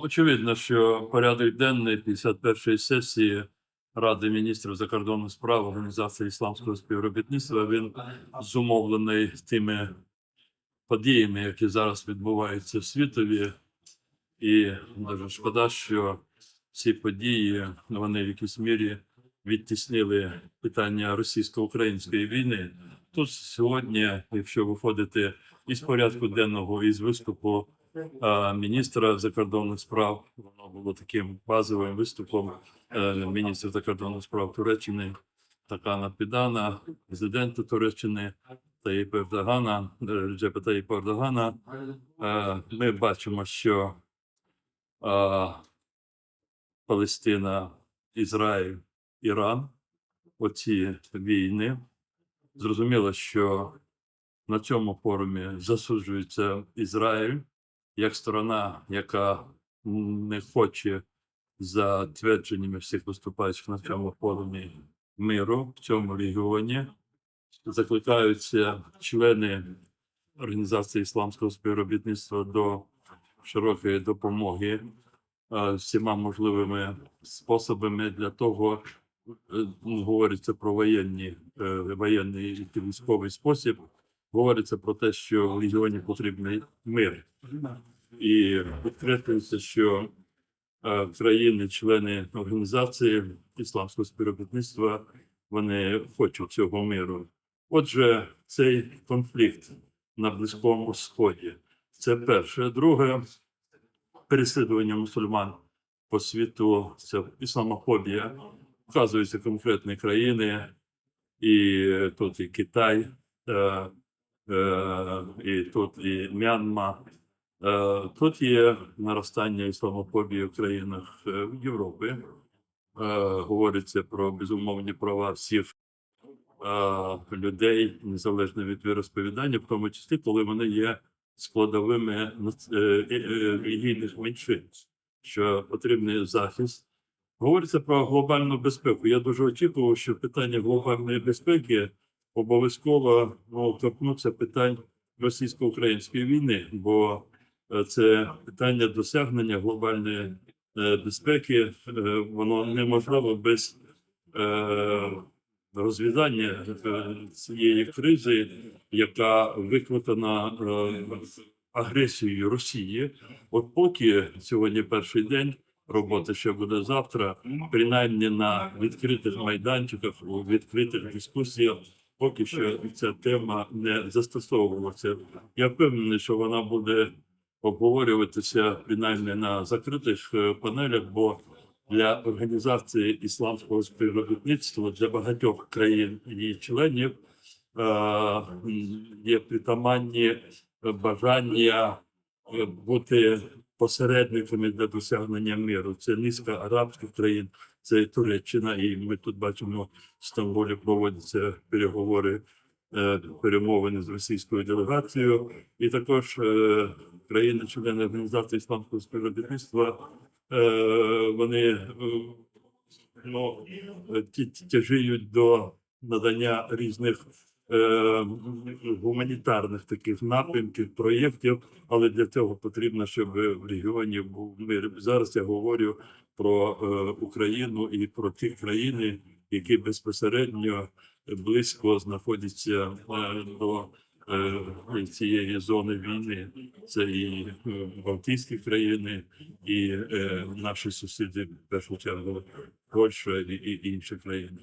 Очевидно, що порядок денний 51-ї сесії Ради міністрів закордонних справ Організації ісламського співробітництва він зумовлений тими подіями, які зараз відбуваються в світові, і дуже шкода, що ці події вони в якійсь мірі відтіснили питання російсько-української війни. Тут сьогодні, якщо виходити із порядку денного із виступу міністра закордонних справ. Воно було таким базовим виступом е, міністра закордонних справ Туреччини Такана Підана, президента Туреччини Таїпа Ердогана, е, Реджепа Таїпа Ердогана. Е, Ми бачимо, що Палестина, Ізраїль, Іран, оці війни. Зрозуміло, що на цьому форумі засуджується Ізраїль як сторона, яка не хоче за твердженнями всіх виступаючих на цьому форумі миру в цьому регіоні. Закликаються члени Організації ісламського співробітництва до широкої допомоги е, всіма можливими способами для того, е, ну, говориться про воєнні, е, воєнний військовий спосіб. Говориться про те, що в регіоні потрібний мир. І підкреслюється, що е, країни-члени організації ісламського співробітництва вони хочуть цього миру. Отже, цей конфлікт на Близькому Сході це перше. Друге переслідування мусульман по світу, це ісламофобія. Вказуються конкретні країни, і тут і Китай, е, і тут і Мянма. Е, Тут є наростання ісламофобії в країнах е, Європи. Е, Говориться про безумовні права всіх е, людей, незалежно від віросповідання, в тому числі, коли вони є складовими е, е, е, релігійних меншин, що потрібний захист. Говориться про глобальну безпеку. Я дуже очікував, що питання глобальної безпеки обов'язково ну, торкнуться питань російсько-української війни, бо е, це питання досягнення глобальної е, безпеки, е, воно неможливо без розв'язання цієї кризи, яка викликана агресією Росії. От поки сьогодні перший день роботи, ще буде завтра, принаймні на відкритих майданчиках, у відкритих дискусіях. Поки що ця тема не застосовувалася. Я впевнений, що вона буде обговорюватися принаймні на закритих е, панелях, бо для організації ісламського співробітництва для багатьох країн і членів е, є притаманні бажання е, бути посередниками для досягнення миру. Це низка арабських країн, це Туреччина, і ми тут бачимо в Стамбулі проводяться переговори, е, перемовини з російською делегацією, і також е, країни-члени організації ісламського співробітництва. е, Вони ну, тяжіють до надання різних гуманітарних таких напрямків, проєктів, але для цього потрібно, щоб в регіоні був мир. Зараз я говорю про е, Україну і про ті країни, які безпосередньо близько знаходяться е, до е, цієї зони війни. Це і е, Балтійські країни, і е, наші сусіди, в першу чергу, Польща і інші країни.